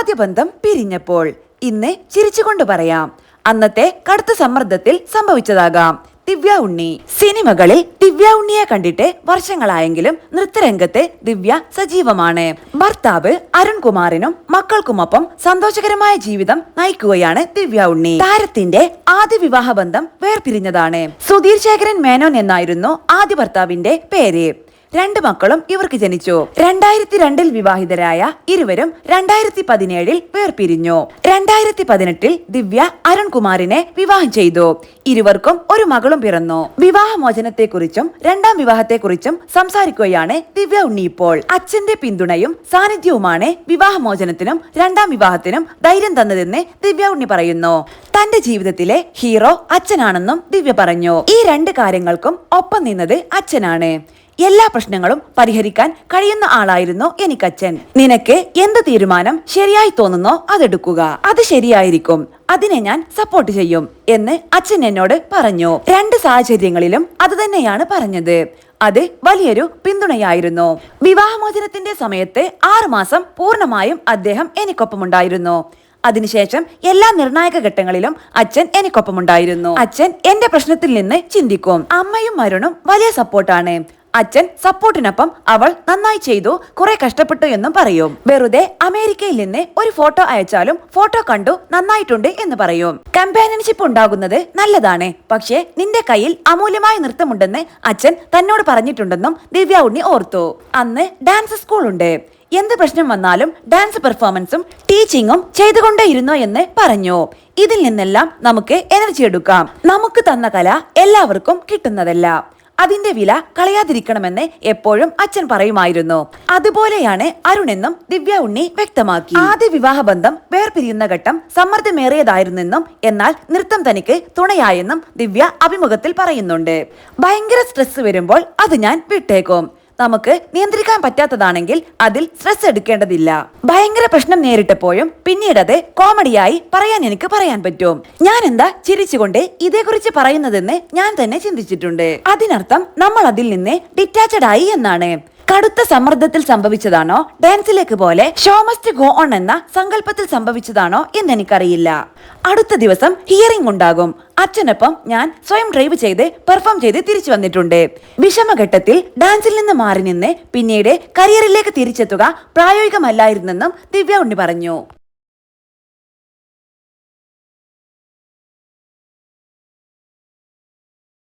ആദ്യ ബന്ധം പിരിഞ്ഞപ്പോൾ ഇന്ന് ചിരിച്ചുകൊണ്ട് പറയാം. അന്നത്തെ കടുത്ത സമ്മർദ്ദത്തിൽ സംഭവിച്ചതാകാം. ദിവ്യ ഉണ്ണി. സിനിമകളിൽ ദിവ്യ ഉണ്ണിയെ കണ്ടിട്ട് വർഷങ്ങളായെങ്കിലും നൃത്തരംഗത്ത് ദിവ്യ സജീവമാണ്. ഭർത്താവ് അരുൺകുമാറിനും മക്കൾക്കുമൊപ്പം സന്തോഷകരമായ ജീവിതം നയിക്കുകയാണ് ദിവ്യ ഉണ്ണി. താരത്തിന്റെ ആദ്യ വിവാഹ ബന്ധം വേർപിരിഞ്ഞതാണ്. സുധീർ ശേഖരൻ മേനോൻ എന്നായിരുന്നു ആദ്യ ഭർത്താവിന്റെ പേര്. രണ്ട് മക്കളും ഇവർക്ക് ജനിച്ചു. രണ്ടായിരത്തി രണ്ടിൽ വിവാഹിതരായ ഇരുവരും രണ്ടായിരത്തി പതിനേഴിൽ വേർപിരിഞ്ഞു. രണ്ടായിരത്തി പതിനെട്ടിൽ ദിവ്യ അരുൺകുമാറിനെ വിവാഹം ചെയ്തു. ഇരുവർക്കും ഒരു മകളും പിറന്നു. വിവാഹമോചനത്തെക്കുറിച്ചും രണ്ടാം വിവാഹത്തെക്കുറിച്ചും സംസാരിക്കുകയാണ് ദിവ്യ ഉണ്ണി ഇപ്പോൾ. അച്ഛന്റെ പിന്തുണയും സാന്നിധ്യവുമാണ് വിവാഹമോചനത്തിനും രണ്ടാം വിവാഹത്തിനും ധൈര്യം തന്നതെന്ന് ദിവ്യ ഉണ്ണി പറയുന്നു. തന്റെ ജീവിതത്തിലെ ഹീറോ അച്ഛനാണെന്നും ദിവ്യ പറഞ്ഞു. ഈ രണ്ട് കാര്യങ്ങൾക്കും ഒപ്പം നിന്നത് അച്ഛനാണ്. എല്ലാ പ്രശ്നങ്ങളും പരിഹരിക്കാൻ കഴിയുന്ന ആളായിരുന്നു എനിക്കച്ഛൻ. നിനക്ക് എന്ത് തീരുമാനം ശരിയായി തോന്നുന്നോ അതെടുക്കുക. അത് ശരിയായിരിക്കും. അതിനെ ഞാൻ സപ്പോർട്ട് ചെയ്യും എന്ന് അച്ഛൻ എന്നോട് പറഞ്ഞു. രണ്ട് സാഹചര്യങ്ങളിലും അത് തന്നെയാണ് പറഞ്ഞത്. അത് വലിയൊരു പിന്തുണയായിരുന്നു. വിവാഹമോചനത്തിന്റെ സമയത്ത് ആറുമാസം പൂർണമായും അദ്ദേഹം എനിക്കൊപ്പമുണ്ടായിരുന്നു. അതിനുശേഷം എല്ലാ നിർണായക ഘട്ടങ്ങളിലും അച്ഛൻ എനിക്കൊപ്പമുണ്ടായിരുന്നു. അച്ഛൻ എന്റെ പ്രശ്നത്തിൽ നിന്ന് ചിന്തിക്കും. അമ്മയും മരുണും വലിയ സപ്പോർട്ടാണ് അച്ഛൻ സപ്പോർട്ടിനൊപ്പം അവൾ നന്നായി ചെയ്തു കുറെ കഷ്ടപ്പെട്ടു എന്നും പറയും. വെറുതെ അമേരിക്കയിൽ നിന്ന് ഒരു ഫോട്ടോ അയച്ചാലും ഫോട്ടോ കണ്ടു നന്നായിട്ടുണ്ട് എന്ന് പറയും. കമ്പാനിയൻഷിപ്പ് ഉണ്ടാകുന്നത് നല്ലതാണ്. പക്ഷേ നിന്റെ കയ്യിൽ അമൂല്യമായ നൃത്തമുണ്ടെന്ന് അച്ഛൻ തന്നോട് പറഞ്ഞിട്ടുണ്ടെന്നും ദിവ്യ ഉണ്ണി ഓർത്തു. അന്ന് ഡാൻസ് സ്കൂൾ ഉണ്ട്. എന്ത് പ്രശ്നം വന്നാലും ഡാൻസ് പെർഫോമൻസും ടീച്ചിങ്ങും ചെയ്തുകൊണ്ടേയിരുന്നോ എന്ന് പറഞ്ഞു. ഇതിൽ നിന്നെല്ലാം നമുക്ക് എനർജി എടുക്കാം. നമുക്ക് തന്ന കല എല്ലാവർക്കും കിട്ടുന്നതല്ല. അതിന്റെ വില കളയാതിരിക്കണമെന്ന് എപ്പോഴും അച്ഛൻ പറയുമായിരുന്നു. അതുപോലെയാണ് അരുൺ എന്നും ദിവ്യ ഉണ്ണി വ്യക്തമാക്കി. ആദ്യ വിവാഹബന്ധം വേർപിരിയുന്ന ഘട്ടം സമ്മർദ്ദമേറിയതായിരുന്നെന്നും എന്നാൽ നൃത്തം തനിക്ക് തുണയായെന്നും ദിവ്യ അഭിമുഖത്തിൽ പറയുന്നുണ്ട്. ഭയങ്കര സ്ട്രെസ് വരുമ്പോൾ അത് ഞാൻ വിട്ടേക്കും. നമുക്ക് നിയന്ത്രിക്കാൻ പറ്റാത്തതാണെങ്കിൽ അതിൽ സ്ട്രെസ് എടുക്കേണ്ടതില്ല. ഭയങ്കര പ്രശ്നം നേരിട്ടപ്പോഴും പിന്നീട് അത് കോമഡിയായി പറയാൻ എനിക്ക് പറയാൻ പറ്റും. ഞാൻ എന്താ ചിരിച്ചുകൊണ്ട് ഇതേക്കുറിച്ച് പറയുന്നതെന്ന് ഞാൻ തന്നെ ചിന്തിച്ചിട്ടുണ്ട്. അതിനർത്ഥം നമ്മൾ അതിൽ നിന്ന് ഡിറ്റാച്ചഡ് ആയി എന്നാണ്. കടുത്ത സമ്മർദ്ദത്തിൽ സംഭവിച്ചതാണോ? ഡാൻസിലേക്ക് പോലെ ഷോ മസ്റ്റ് ഗോ ഓൺ എന്ന സങ്കല്പത്തിൽ സംഭവിച്ചതാണോ എന്ന് എനിക്കറിയില്ല. അടുത്ത ദിവസം ഹിയറിംഗ് ഉണ്ടാകും. അച്ഛനൊപ്പം ഞാൻ സ്വയം ഡ്രൈവ് ചെയ്ത് പെർഫോം ചെയ്ത് തിരിച്ചു വന്നിട്ടുണ്ട്. വിഷമഘട്ടത്തിൽ ഡാൻസിൽ നിന്ന് മാറി നിന്ന് പിന്നീട് കരിയറിലേക്ക് തിരിച്ചെത്തുക പ്രായോഗികമല്ലായിരുന്നെന്നും ദിവ്യ ഉണ്ണി പറഞ്ഞു.